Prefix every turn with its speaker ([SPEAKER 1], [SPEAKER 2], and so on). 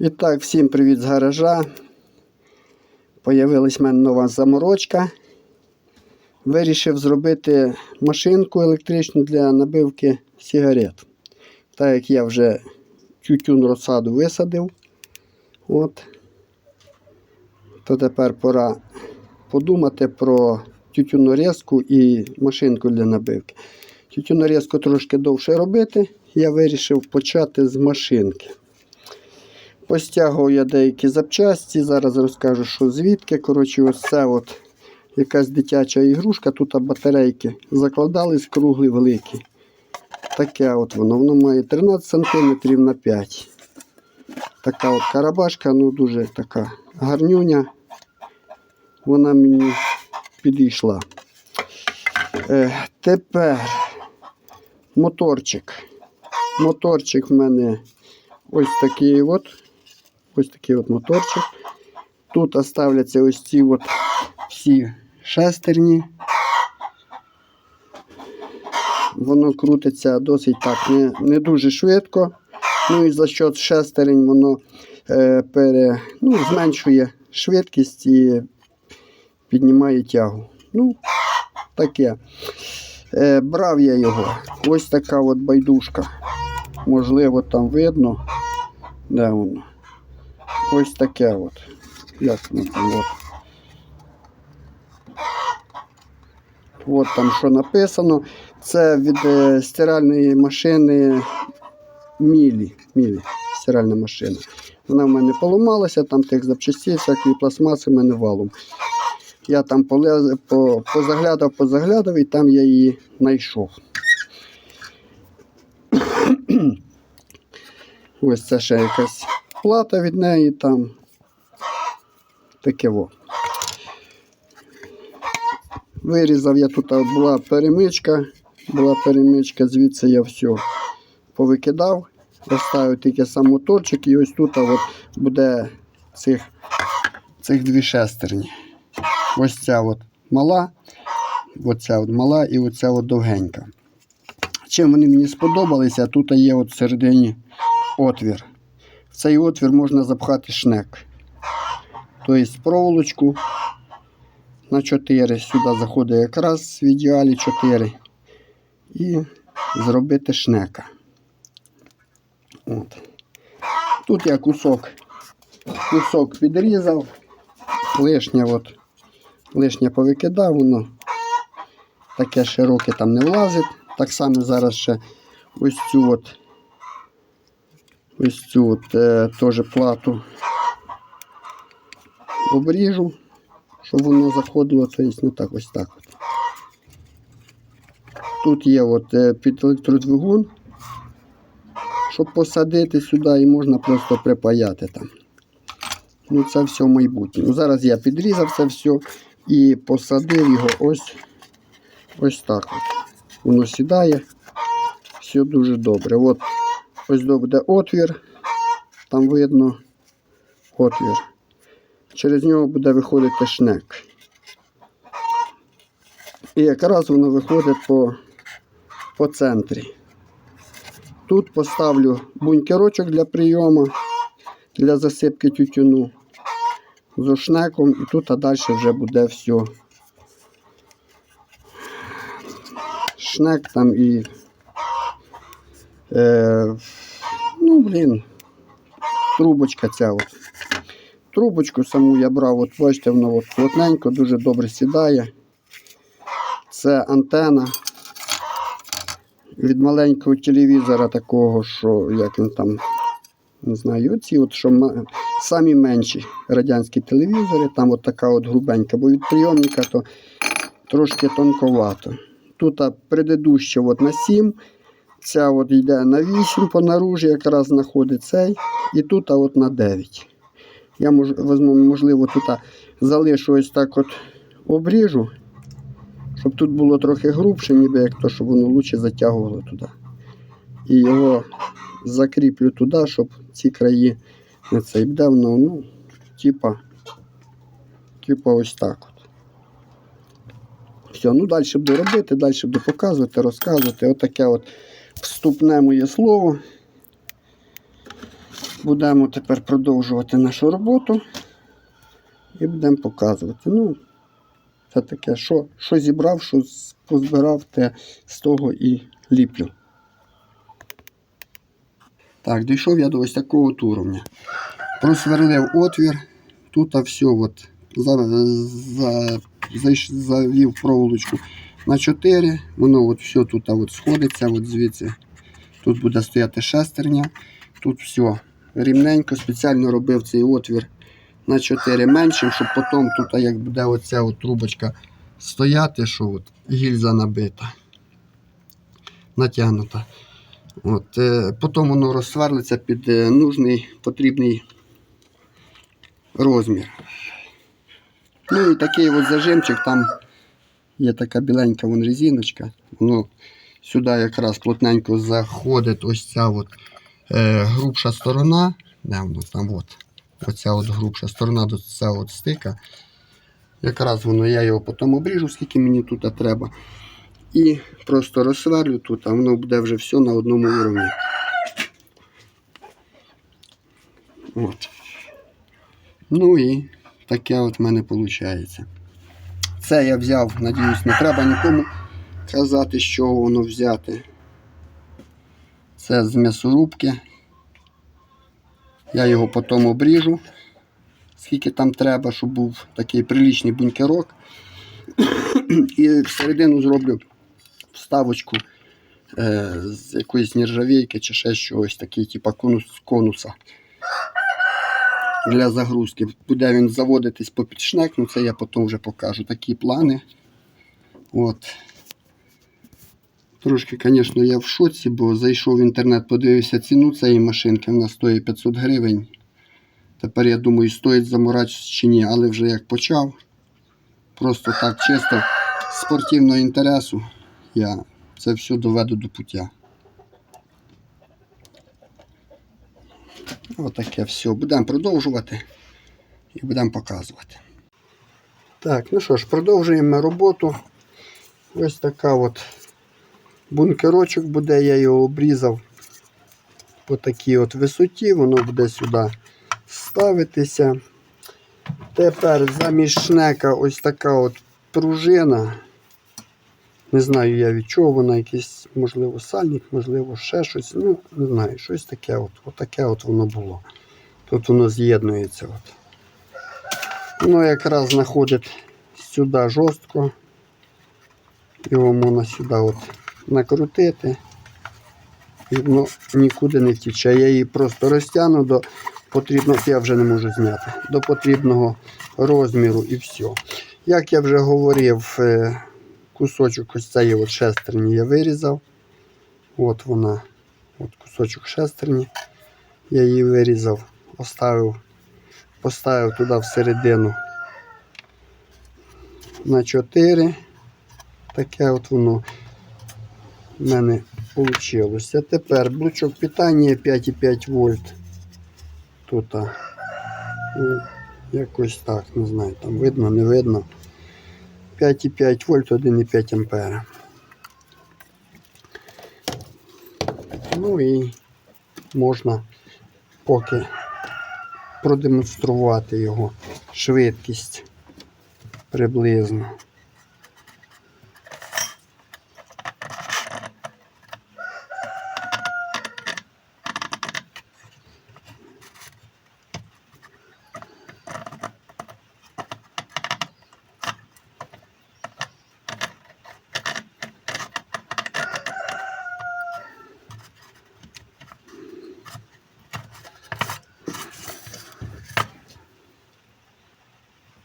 [SPEAKER 1] І так, всім привіт з гаража. Появилась в мене нова заморочка. Вирішив зробити машинку електричну для набивки сигарет. Так як я вже тютюн розсаду висадив. От. То тепер пора подумати про тютюнорізку і машинку для набивки. Тютюнорізку трошки довше робити. Я вирішив почати з машинки. Постягував я деякі запчасті, зараз розкажу, що звідки. Коротше, ось це от якась дитяча ігрушка, тут батарейки закладались круглі великі. Таке от воно. Воно має 13 см на 5 Така от карабашка, ну дуже така гарнюня. Вона мені підійшла. Е, тепер моторчик. Моторчик в мене ось такий от. Ось такий от моторчик. Тут оставляться ось ці от всі шестерні. Воно крутиться досить так не, не дуже швидко. Ну і за счет шестерень воно е, пере, ну, зменшує швидкість і піднімає тягу. Ну, таке. Е, брав я його. Ось така от байдужка. Можливо, там видно. Де воно? Ось таке от. Як воно там от. От там що написано. Це від е, стиральної машини Мілі. Мілі. Стиральна машина. Вона в мене поламалася, там тих запчастей, всякої пластмаси в мене валом. Я там полез, по, позаглядав, позаглядав і там я її знайшов. Ось це ще якась плата від неї там. Таке во. Вирізав я тут була перемичка, була перемичка, звідси я все повикидав, розставив тільки сам моторчик і ось тут от буде цих, цих дві шестерні. Ось ця от мала, оця от мала і оця от довгенька. Чим вони мені сподобалися, тут є от всередині отвір. Цей отвір можна запхати шнек. Тобто проволочку на 4. Сюди заходить якраз в ідеалі 4. І зробити шнека. От. Тут я кусок, кусок відрізав, лишнє от, лишнє повикидав, воно таке широке там не влазить. Так само зараз ще ось цю от, ось цю от е, теж плату обріжу, щоб воно заходило, тобто не так ось так. От. Тут є от е, під електродвигун, щоб посадити сюди і можна просто припаяти там. Ну це все в майбутньому. Зараз я підрізав це все і посадив його ось ось так. От. Воно сідає. Все дуже добре. От ось буде отвір, там видно отвір. Через нього буде виходити шнек. І якраз воно виходить по, по центрі. Тут поставлю бункерочок для прийому, для засипки тютюну з шнеком і тут а далі вже буде все. Шнек там і. Е, ну, блін, трубочка ця. от. Трубочку саму я брав, от бачите, воно от плотненько, дуже добре сідає. Це антена від маленького телевізора такого, що як він там, не знаю, оці от, що самі менші радянські телевізори, там от така от грубенька, бо від прийомника то трошки тонковато. Тут предыдуща от на 7, ця от йде на 8 по наружі, якраз знаходить цей, і тут а от на 9. Я мож, можливо, тут залишу ось так от обріжу, щоб тут було трохи грубше, ніби як то, щоб воно лучше затягувало туди. І його закріплю туди, щоб ці краї не цей буде воно, ну, типа, типа ось так от. Все, ну далі буду робити, далі буду показувати, розказувати. Отаке от вступне моє слово. Будемо тепер продовжувати нашу роботу і будемо показувати. Ну, це таке, що, що зібрав, що позбирав, те з того і ліплю. Так, дійшов я до ось такого уровня. Просверлив отвір. Тут все от, за, за, зайш- завів проволочку на 4. Воно от все тут от сходиться, от звідси. Тут буде стояти шестерня. Тут все рівненько, спеціально робив цей отвір на 4 меншим, щоб потім тут, як буде оця от трубочка стояти, що от гільза набита, натягнута. От, е, потім воно розсверлиться під е, нужний потрібний розмір. Ну і такий от зажимчик, там є така біленька вон резиночка. Воно сюди якраз плотненько заходить ось ця от, е, грубша сторона. Де воно там от. Оця от грубша сторона до цього стика. Якраз воно я його потім обріжу, скільки мені тут треба. І просто розсверлю тут, а воно буде вже все на одному уровні. От. Ну і таке от в мене виходить. Це я взяв, надіюсь, не треба нікому казати, чого воно взяти. Це з м'ясорубки. Я його потім обріжу, скільки там треба, щоб був такий приличний бункерок. І всередину зроблю вставочку е, з якоїсь нержавійки чи ще чогось, такий, типу конус, конуса для загрузки. Буде він заводитись по підшнек, ну це я потім вже покажу. Такі плани. От. Трошки, звісно, я в шоці, бо зайшов в інтернет, подивився ціну цієї машинки, вона стоїть 500 гривень. Тепер я думаю, стоїть заморачуватися чи ні, але вже як почав. Просто так чисто з спортивного інтересу я це все доведу до пуття. Отаке все. Будемо продовжувати і будемо показувати. Так, ну що ж, продовжуємо роботу. Ось така от бункерочок буде, я його обрізав по такій от висоті, воно буде сюди ставитися. Тепер замість шнека ось така от пружина. Не знаю я від чого вона, якийсь, можливо, сальник, можливо, ще щось. Ну, не знаю, щось таке от, отаке от воно було. Тут воно з'єднується. От. Воно якраз знаходить сюди жорстко. Його можна сюди от накрутити. І воно нікуди не втіче. Я її просто розтягну до потрібного, я вже не можу зняти, до потрібного розміру і все. Як я вже говорив, е, кусочок ось цієї от шестерні я вирізав. От вона, от кусочок шестерні. Я її вирізав, оставив, поставив туди всередину на 4. Таке от воно в мене вийшло. Тепер блочок питання 5,5 вольт. Тут ну, якось так, не знаю, там видно, не видно. 5,5 вольт, 1,5 ампера. Ну і можна поки продемонструвати його швидкість приблизно.